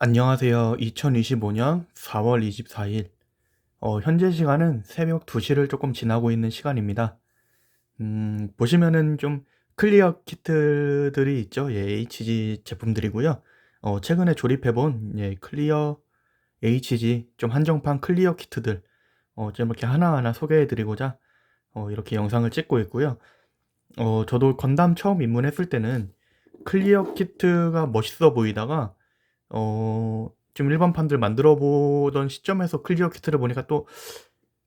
안녕하세요. 2025년 4월 24일. 어, 현재 시간은 새벽 2시를 조금 지나고 있는 시간입니다. 음, 보시면은 좀 클리어 키트들이 있죠. 예, HG 제품들이고요. 어, 최근에 조립해본 예, 클리어 HG 좀 한정판 클리어 키트들 어, 좀 이렇게 하나하나 소개해드리고자 어, 이렇게 영상을 찍고 있고요. 어, 저도 건담 처음 입문했을 때는 클리어 키트가 멋있어 보이다가 어, 좀 일반판들 만들어 보던 시점에서 클리어 키트를 보니까 또,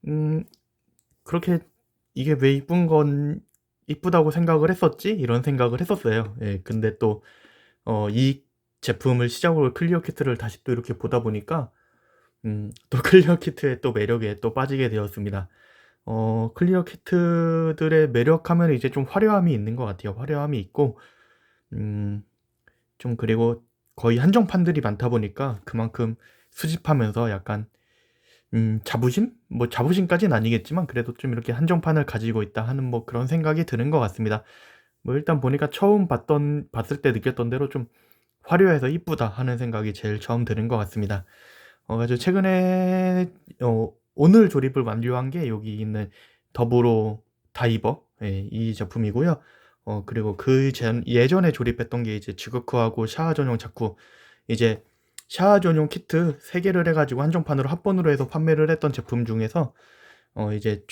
음, 그렇게 이게 왜 이쁜 건 이쁘다고 생각을 했었지? 이런 생각을 했었어요. 예, 근데 또, 어, 이 제품을 시작으로 클리어 키트를 다시 또 이렇게 보다 보니까, 음, 또 클리어 키트의 또 매력에 또 빠지게 되었습니다. 어, 클리어 키트들의 매력하면 이제 좀 화려함이 있는 것 같아요. 화려함이 있고, 음, 좀 그리고 거의 한정판들이 많다 보니까 그만큼 수집하면서 약간 음, 자부심? 뭐 자부심까지는 아니겠지만 그래도 좀 이렇게 한정판을 가지고 있다 하는 뭐 그런 생각이 드는 것 같습니다. 뭐 일단 보니까 처음 봤던 봤을 때 느꼈던 대로 좀 화려해서 이쁘다 하는 생각이 제일 처음 드는 것 같습니다. 어, 가지고 최근에 어, 오늘 조립을 완료한 게 여기 있는 더불어 다이버 예, 이 제품이고요. 어, 그리고 그 전, 예전에 조립했던 게 이제 지그크하고 샤워 전용 자쿠, 이제 샤워 전용 키트 3개를 해가지고 한정판으로 합본으로 해서 판매를 했던 제품 중에서, 어, 이제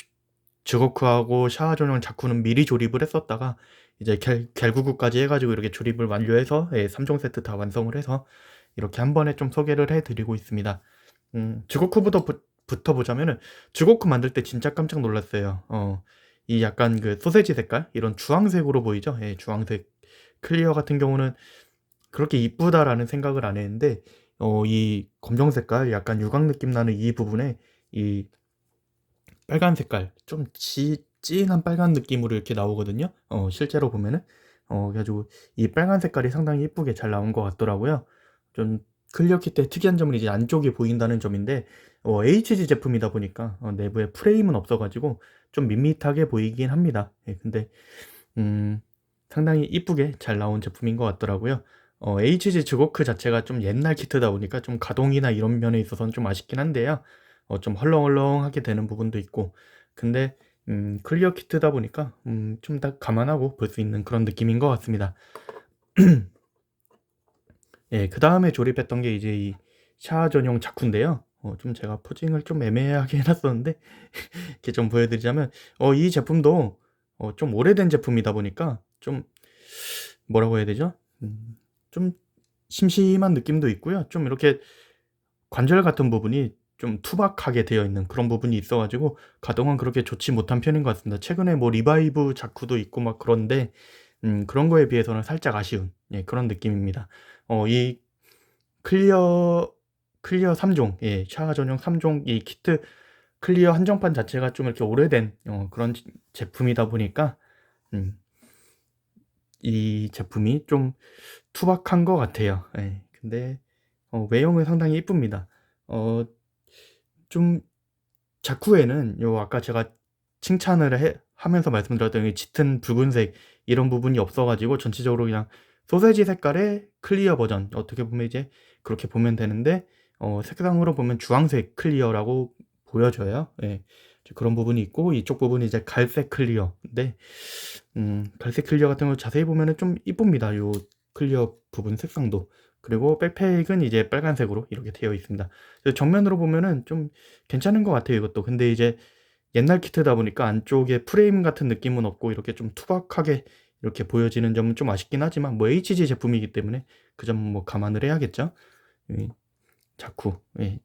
지거크하고 샤워 전용 자쿠는 미리 조립을 했었다가, 이제 겔, 겔구구까지 해가지고 이렇게 조립을 완료해서, 예, 3종 세트 다 완성을 해서, 이렇게 한 번에 좀 소개를 해드리고 있습니다. 음, 지거크부터 부터 보자면은, 지거크 만들 때 진짜 깜짝 놀랐어요. 어, 이 약간 그 소세지 색깔 이런 주황색으로 보이죠? 예, 주황색 클리어 같은 경우는 그렇게 이쁘다라는 생각을 안 했는데 어, 이 검정 색깔 약간 유광 느낌 나는 이 부분에 이 빨간 색깔 좀 지, 진한 빨간 느낌으로 이렇게 나오거든요. 어, 실제로 보면은 어, 그래가지고 이 빨간 색깔이 상당히 이쁘게 잘 나온 것 같더라고요. 좀 클리어 키트의 특이한 점은 이제 안쪽이 보인다는 점인데 어, HG 제품이다 보니까 어, 내부에 프레임은 없어가지고 좀 밋밋하게 보이긴 합니다. 예, 근데 음, 상당히 이쁘게 잘 나온 제품인 것 같더라고요. 어, HG 주고크 자체가 좀 옛날 키트다 보니까 좀 가동이나 이런 면에 있어서는 좀 아쉽긴 한데요. 어, 좀 헐렁헐렁하게 되는 부분도 있고 근데 음, 클리어 키트다 보니까 음, 좀더 감안하고 볼 수 있는 그런 느낌인 것 같습니다. 예, 그 다음에 조립했던 게 이제 이 샤워 전용 자쿠인데요. 어, 좀 제가 포징을 좀 애매하게 해놨었는데 이렇게 좀 보여드리자면 어, 이 제품도 어, 좀 오래된 제품이다 보니까 좀 뭐라고 해야 되죠? 음, 좀 심심한 느낌도 있고요. 좀 이렇게 관절 같은 부분이 좀 투박하게 되어 있는 그런 부분이 있어가지고 가동은 그렇게 좋지 못한 편인 것 같습니다. 최근에 뭐 리바이브 자쿠도 있고 막 그런데 음, 그런 거에 비해서는 살짝 아쉬운 예, 그런 느낌입니다. 어, 이 클리어 클리어 3종, 예, 샤워 전용 3종 이 키트 클리어 한정판 자체가 좀 이렇게 오래된 어, 그런 제품이다 보니까 음, 이 제품이 좀 투박한 것 같아요. 예, 근데 어, 외형은 상당히 이쁩니다. 어, 좀 자쿠에는 요 아까 제가 칭찬을 해, 하면서 말씀드렸던 이 짙은 붉은색 이런 부분이 없어가지고 전체적으로 그냥 소세지 색깔의 클리어 버전 어떻게 보면 이제 그렇게 보면 되는데 어, 색상으로 보면 주황색 클리어라고 보여져요. 예. 그런 부분이 있고 이쪽 부분이 이제 갈색 클리어인데 음, 갈색 클리어 같은 거 자세히 보면은 좀 이쁩니다. 요 클리어 부분 색상도 그리고 백팩은 이제 빨간색으로 이렇게 되어 있습니다. 정면으로 보면은 좀 괜찮은 것 같아요. 이것도 근데 이제 옛날 키트다 보니까 안쪽에 프레임 같은 느낌은 없고 이렇게 좀 투박하게 이렇게 보여지는 점은 좀 아쉽긴 하지만 뭐 HG 제품이기 때문에 그 점은 뭐 감안을 해야겠죠. 자쿠. 예.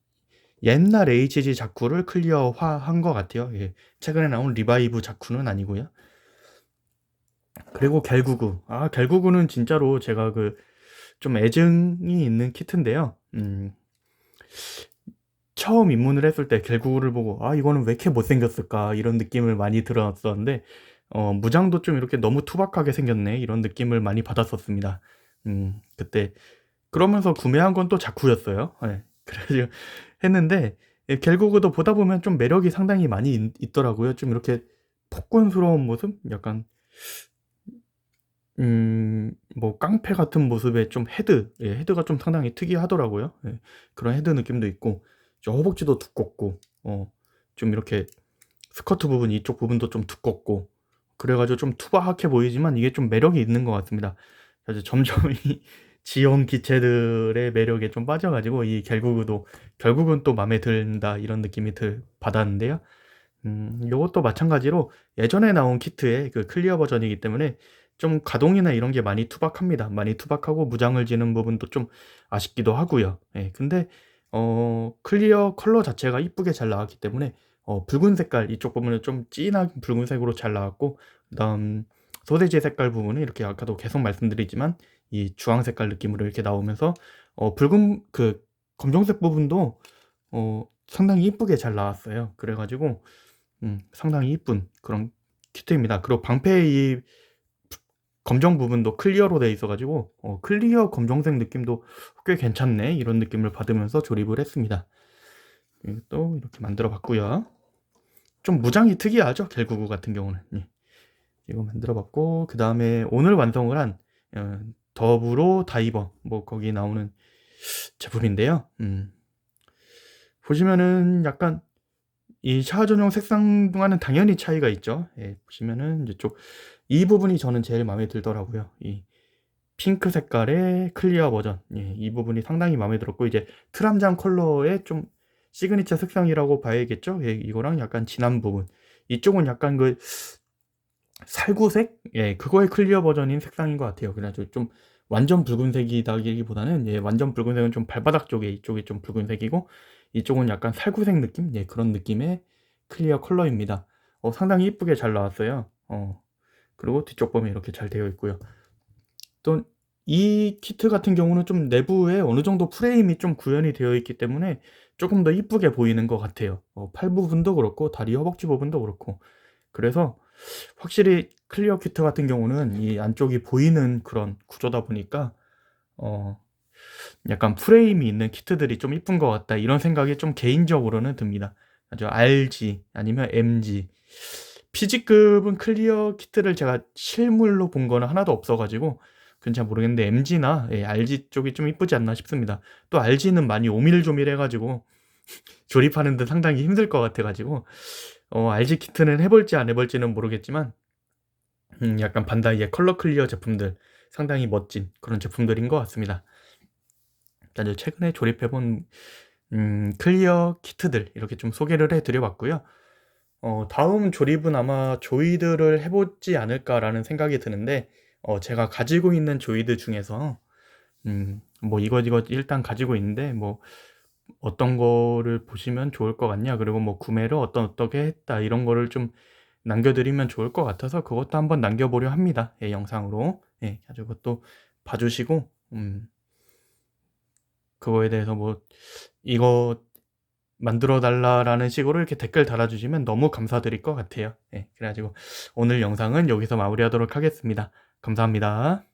옛날 HG 자쿠를 클리어화한 것 같아요. 예. 최근에 나온 리바이브 자쿠는 아니고요. 그리고 갤구구. 아, 갤구구는 진짜로 제가 그 좀 애증이 있는 키트인데요. 음, 처음 입문을 했을 때 갤구구를 보고 아 이거는 왜 이렇게 못생겼을까 이런 느낌을 많이 들었었는데 어, 무장도 좀 이렇게 너무 투박하게 생겼네 이런 느낌을 많이 받았었습니다. 음, 그때 그러면서 구매한 건 또 자쿠였어요. 네. 그래서 했는데 예, 결국도 보다 보면 좀 매력이 상당히 많이 있, 더라고요좀 이렇게 폭군스러운 모습, 약간 음, 뭐 깡패 같은 모습의 좀 헤드, 예, 헤드가 좀 상당히 특이하더라고요. 예, 그런 헤드 느낌도 있고, 저 허벅지도 두껍고, 어, 좀 이렇게 스커트 부분 이쪽 부분도 좀 두껍고, 그래가지고 좀 투박해 보이지만 이게 좀 매력이 있는 것 같습니다. 그래서 점점 이 지형 기체들의 매력에 좀 빠져가지고 이 결국도 결국은 또 마음에 든다 이런 느낌이 들 받았는데요. 음, 요것도 마찬가지로 예전에 나온 키트의 그 클리어 버전이기 때문에 좀 가동이나 이런 게 많이 투박합니다. 많이 투박하고 무장을 지는 부분도 좀 아쉽기도 하고요. 예, 근데 어, 클리어 컬러 자체가 이쁘게 잘 나왔기 때문에 어, 붉은 색깔 이쪽 부분은 좀 진한 붉은색으로 잘 나왔고 그다음 소세지 색깔 부분은 이렇게 아까도 계속 말씀드리지만 이 주황 색깔 느낌으로 이렇게 나오면서 어, 붉은 그 검정색 부분도 어, 상당히 이쁘게 잘 나왔어요. 그래가지고 음, 상당히 이쁜 그런 키트입니다. 그리고 방패 이 검정 부분도 클리어로 돼 있어가지고 어, 클리어 검정색 느낌도 꽤 괜찮네 이런 느낌을 받으면서 조립을 했습니다. 그리고 또 이렇게 만들어 봤고요. 좀 무장이 특이하죠 결구구 같은 경우는 예. 이거 만들어 봤고 그 다음에 오늘 완성을 한 어, 더불어 다이버 뭐 거기 나오는 제품인데요. 음. 보시면은 약간 이 샤워 전용 색상과는 당연히 차이가 있죠. 예, 보시면은 이쪽 이 부분이 저는 제일 마음에 들더라고요. 이 핑크 색깔의 클리어 버전. 예, 이 부분이 상당히 마음에 들었고 이제 트람장 컬러의 좀 시그니처 색상이라고 봐야겠죠. 예, 이거랑 약간 진한 부분. 이쪽은 약간 그 살구색? 예, 그거의 클리어 버전인 색상인 것 같아요. 그래가지고 좀 완전 붉은색이다기보다는 예, 완전 붉은색은 좀 발바닥 쪽에 이쪽이 좀 붉은색이고 이쪽은 약간 살구색 느낌? 예, 그런 느낌의 클리어 컬러입니다. 어, 상당히 이쁘게 잘 나왔어요. 어, 그리고 뒤쪽 보면 이렇게 잘 되어 있고요. 또 이 키트 같은 경우는 좀 내부에 어느 정도 프레임이 좀 구현이 되어 있기 때문에 조금 더 이쁘게 보이는 것 같아요. 어, 팔 부분도 그렇고 다리 허벅지 부분도 그렇고 그래서 확실히 클리어 키트 같은 경우는 이 안쪽이 보이는 그런 구조다 보니까 어 약간 프레임이 있는 키트들이 좀 이쁜 것 같다 이런 생각이 좀 개인적으로는 듭니다. 아주 RG 아니면 MG PG급은 클리어 키트를 제가 실물로 본 거는 하나도 없어가지고 그건 잘 모르겠는데 MG나 예, RG 쪽이 좀 이쁘지 않나 싶습니다. 또 RG는 많이 오밀조밀해가지고 조립하는데 상당히 힘들 것 같아가지고 어, RG 키트는 해볼지 안 해볼지는 모르겠지만 음, 약간 반다이의 컬러 클리어 제품들 상당히 멋진 그런 제품들인 것 같습니다. 일단 최근에 조립해본 음, 클리어 키트들 이렇게 좀 소개를 해드려봤고요. 어, 다음 조립은 아마 조이드를 해보지 않을까라는 생각이 드는데 어, 제가 가지고 있는 조이드 중에서 음, 뭐 이것 이것 일단 가지고 있는데 뭐 어떤 거를 보시면 좋을 것 같냐? 그리고 뭐 구매를 어떤 어떻게 했다. 이런 거를 좀 남겨드리면 좋을 것 같아서 그것도 한번 남겨보려 합니다. 예, 영상으로. 예, 아주 그것도 봐주시고 음, 그거에 대해서 뭐 이거 만들어 달라라는 식으로 이렇게 댓글 달아주시면 너무 감사드릴 것 같아요. 예, 그래가지고 오늘 영상은 여기서 마무리하도록 하겠습니다. 감사합니다